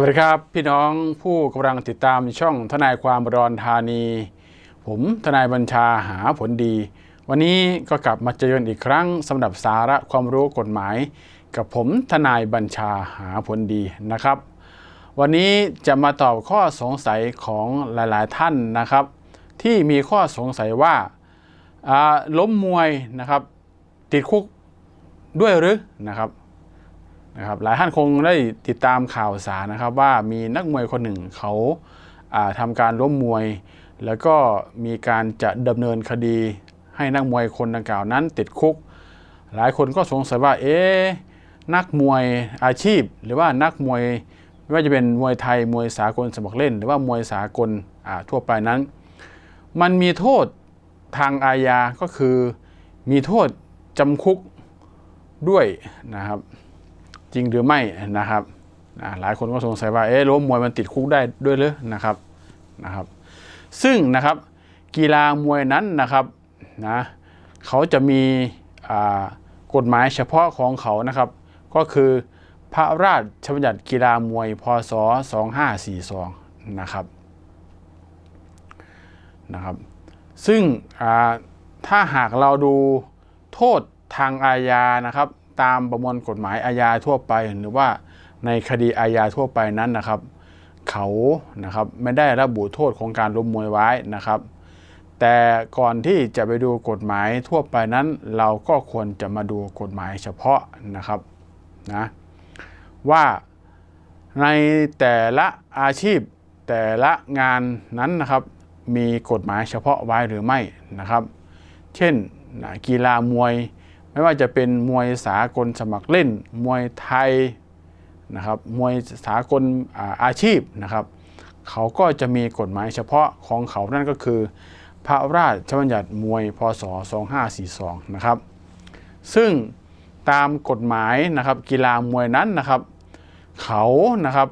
วัสดีครับ พี่น้องผู้กำลังติดตามช่องทนายความรอนธานี ผมทนายบัญชาหาผลดี วันนี้ก็กลับมาเจอกันอีกครั้งสำหรับสาระความรู้กฎหมาย กับผมทนายบัญชาหาผลดีนะครับ วันนี้จะมาตอบข้อสงสัยของหลาย ๆ ท่านนะครับ ที่มีข้อสงสัยว่าอ่าล้มมวยนะครับ ติดคุกด้วยหรือนะครับ นะครับหลายท่านคงได้ติดตามข่าวสารนะครับว่ามีนักมวยคนหนึ่งเขาาทำการล้มมวย แล้วก็มีการจะดำเนินคดีให้นักมวยคนดังกล่าวนั้นติดคุก หลายคนก็สงสัยว่าเอ๊นักมวยอาชีพ หรือว่านักมวยไม่ว่าจะเป็นมวยไทยมวยสากลสมัครเล่น หรือว่ามวยสากลทั่วไปนั้น มันมีโทษทางอาญาก็คือมีโทษจำคุกด้วยนะครับ จริงหรือไม่นะครับหลายคนก็สงสัยว่าเอ๊ะล้มมวยมันติดคุกได้ด้วยหรือนะครับนะครับ ซึ่งนะครับกีฬามวยนั้นนะครับนะเขาจะมีกฎหมายเฉพาะของเขานะครับ ก็คือพระราชบัญญัติกีฬามวยพศ 2542 นะครับนะครับ ซึ่งถ้าหากเราดูโทษทางอาญานะครับ ตามประมวลกฎหมายอาญาทั่วไป หรือว่าในคดีอาญาทั่วไปนั้นนะครับ เขานะครับไม่ได้ระบุโทษของการล้มมวยไว้นะครับ แต่ก่อนที่จะไปดูกฎหมายทั่วไปนั้น เราก็ควรจะมาดูกฎหมายเฉพาะนะครับนะว่าในแต่ละอาชีพแต่ละงานนั้นนะครับ มีกฎหมายเฉพาะไว้หรือไม่นะครับ เช่นนะกีฬามวย ไม่ว่าจะเป็นมวยสากลสมัครเล่น มวยไทยนะครับมวยสากลอาอาชีพนะครับ เขาก็จะมีกฎหมายเฉพาะของเขานั่นก็คือ พระราชบัญญัติมวยพศ 2542 นะครับ ซึ่งตามกฎหมายนะครับกีฬามวยนั้นนะครับ เขานะครับ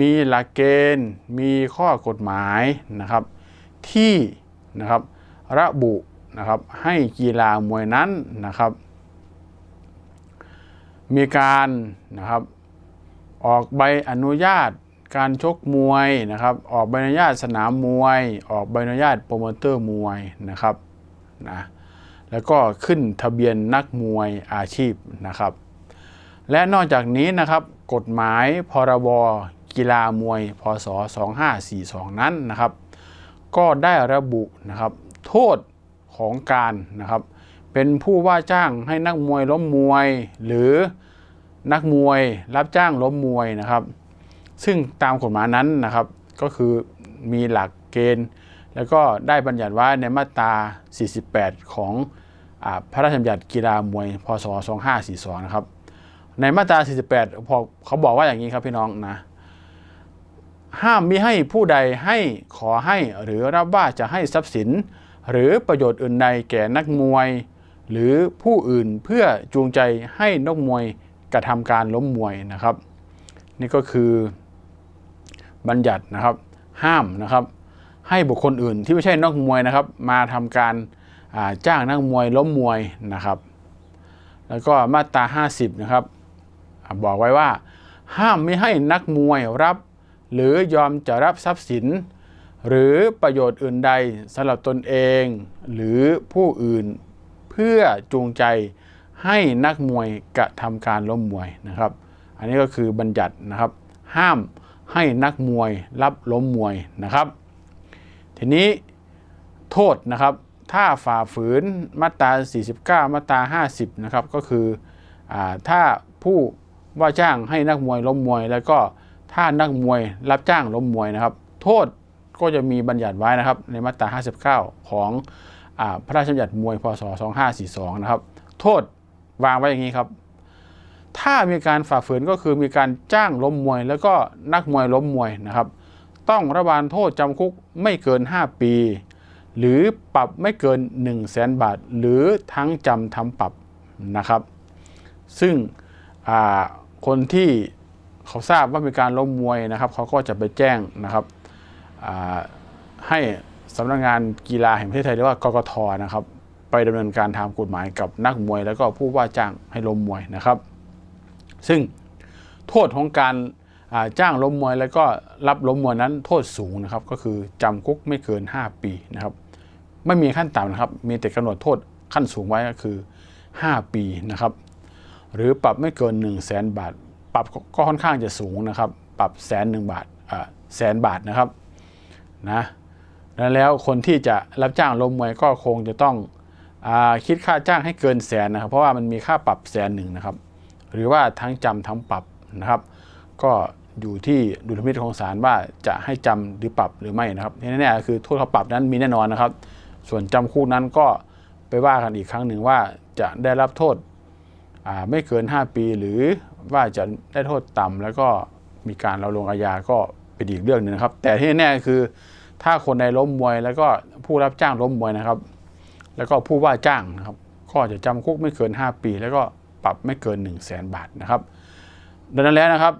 มีหลักเกณฑ์มีข้อกฎหมายนะครับ ที่นะครับระบุนะครับให้กีฬามวยนั้นนะครับ มีการนะครับออกใบอนุญาตการชกมวยนะครับ ออกใบอนุญาตสนามมวย ออกใบอนุญาตโปรโมเตอร์มวยนะครับนะแล้วก็ขึ้นทะเบียนนักมวยอาชีพนะครับ และนอกจากนี้นะครับกฎหมายพรบกีฬามวย พศ 2542 นั้นนะครับ ก็ได้ระบุนะครับโทษของการนะครับ เป็นผู้ว่าจ้างให้นักมวยล้มมวย หรือนักมวยรับจ้างล้มมวยนะครับ ซึ่งตามกฎหมายนั้นนะครับ ก็คือมีหลักเกณฑ์ แล้วก็ได้บัญญัติไว้ในมาตรา 48 ของอพระราชบัญญัติกีฬามวยพศ 2542 นะครับ ในมาตรา 48พอเขาบอกว่าอย่างนี้ครับพี่น้องนะห้ามมิให้ผู้ใดให้ขอให้หรือรับว่าจะให้ทรัพย์สิน หรือประโยชน์อื่นใดแก่นักมวย หรือผู้อื่นเพื่อจูงใจให้นกมวยกระทำการล้มมวยนะครับ นี่ก็คือบัญญัตินะครับ ห้ามนะครับ ให้บุคคลอื่นที่ไม่ใช่นักมวยนะครับ มาทำการาจ้างนักมวยล้มมวยนะครับ แล้วก็มาตรา 50 นะครับอบอกไว้ว่า ห้ามไม่ให้นักมวยรับ หรือยอมจะรับทรัพย์สิน หรือประโยชน์อื่นใดสำหรับตนเอง หรือผู้อื่น พื่อจูงใจให้นักมวยกระทำการล้มมวยนะครับ อันนี้ก็คือบัญญัตินะครับ ห้ามให้นักมวยรับล้มมวยนะครับ ทีนี้โทษนะครับ ถ้าฝ่าฝืนมาตรา 49 มาตรา 50 นะครับ ก็คืออถ้าผู้ว่าจ้างให้นักมวยล้มมวย แล้วก็ถ้านักมวยรับจ้างล้มมวยนะครับ โทษก็จะมีบัญญัติไว้นะครับในมาตรา 59 ของ พระราชบัญญัติมวยพศ 2542 นะครับ โทษวางไว้อย่างนี้ครับ ถ้ามีการฝ่าฝืนก็คือมีการจ้างล้มมวย แล้วก็นักมวยล้มมวยนะครับ ต้องระวานโทษจำคุกไม่เกิน 5 ปี หรือปรับไม่เกิน 1 0 0 0 0แสนบาท หรือทั้งจำทั้งปรับนะครับ ซึ่งคนที่เขาทราบว่ามีการล้มมวยนะครับ เขาก็จะไปแจ้งนะครับให้ สำนักงานกีฬาแห่งประเทศไทยหรือว่ากกทนะครับ ไปดำเนินการทางกฎหมายกับนักมวย แล้วก็ผู้ว่าจ้างให้ล้มมวยนะครับ ซึ่งโทษของการจ้างล้มมวย แล้วก็รับล้มมวยนั้นโทษสูงนะครับ ก็คือจำคุกไม่เกิน 5 ปีนะครับ ไม่มีขั้นต่ำนะครับ มีแต่กำหนดโทษขั้นสูงไว้ก็คือ 5 ปีนะครับ หรือปรับไม่เกิน 1 0 0 0 0แสนบาท ปรับก็ค่อนข้างจะสูงนะครับ ปรับแสนหนึ่งบาทอ่าแสนบาทนะครับนะ แล้วคนที่จะรับจ้างล้มมวยก็คงจะต้องอคิดค่าจ้างให้เกินแสนนะครับ เพราะว่ามันมีค่าปรับแสนหนึ่งนะครับ หรือว่าทั้งจำทั้งปรับนะครับ ก็อยู่ที่ดุลพินิจของศาลว่าจะให้จำหรือปรับหรือไม่นะครับที่แน่ๆคือโทษเขาปรับนั้นมีแน่นอนนะครับ ส่วนจำคุกนั้นก็ไปว่ากันอีกครั้งหนึ่งว่าจะได้รับโทษไม่เกิน 5 ปีหรือว่าจะได้โทษต่ำแล้วก็มีการเราลงอาญาก็เป็นอีกเรื่องหนึ่งนะครับ แต่ที่แน่ๆคือ ถ้าคนใดล้มมวย แล้วก็ผู้รับจ้างล้มมวยนะครับ แล้วก็ผู้ว่าจ้างนะครับ ก็จะจำคุกไม่เกิน 5 ปี แล้วก็ปรับไม่เกิน 1 0 0 0 0แสนบาทนะครับ ดังนั้นแล้วนะครับ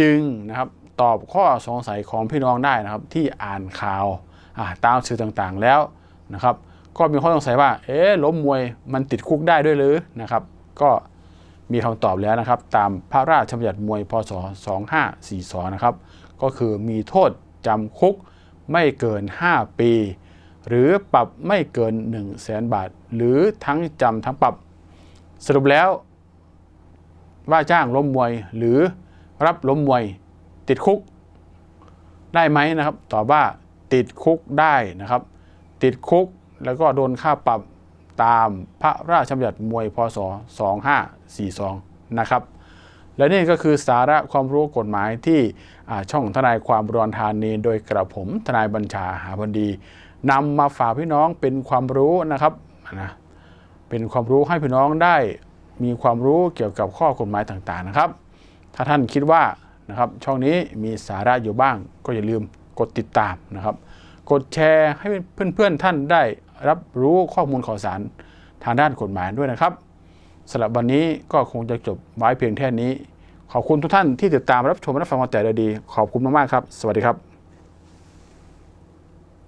จึงนะครับตอบข้อสงสัยของพี่น้องได้นะครับ ที่อ่านข่าวาตามสื่อต่างๆแล้วนะครับ ก็มีข้อสงสัยว่า เอ๊ะล้มมวยมันติดคุกได้ด้วยหรือนะครับ ก็มีคำตอบแล้วนะครับ ตามพระราชบัญญัติมวยพศ 2542 นะครับ ก็คือมีโทษจำคุก ไม่เกิน 5 ปี หรือปรับไม่เกิน 1 0 0 0 0แสนบาท หรือทั้งจำทั้งปรับ สรุปแล้ว ว่าจ้างล้มมวยหรือรับล้มมวยติดคุก ได้ไหมนะครับตอบว่าติดคุกได้นะครับ ติดคุกแล้วก็โดนค่าปรับตามพระราชบัญญัติมวยพศ 2542 นะครับ และนี่ก็คือสาระความรู้กฎหมายที่ช่องทนายความรอนธานีโดยกระผมทนายบัญชาหาพันดีนำมาฝากพี่น้องเป็นความรู้นะครับนะเป็นความรู้ให้พี่น้องได้มีความรู้เกี่ยวกับข้อกฎหมายต่างๆนะครับ ถ้าท่านคิดว่านะครับช่องนี้มีสาระอยู่บ้าง ก็อย่าลืมกดติดตามนะครับ กดแชร์ให้เพื่อนๆท่านได้รับรู้ข้อมูลข่าวสารทางด้านกฎหมายด้วยนะครับ สำหรับวันนี้ก็คงจะจบไว้เพียงแค่นี้ ขอบคุณทุกท่านที่ติดตามรับชมรับฟังมาแต่โดยดี ขอบคุณมากๆครับ สวัสดีครับ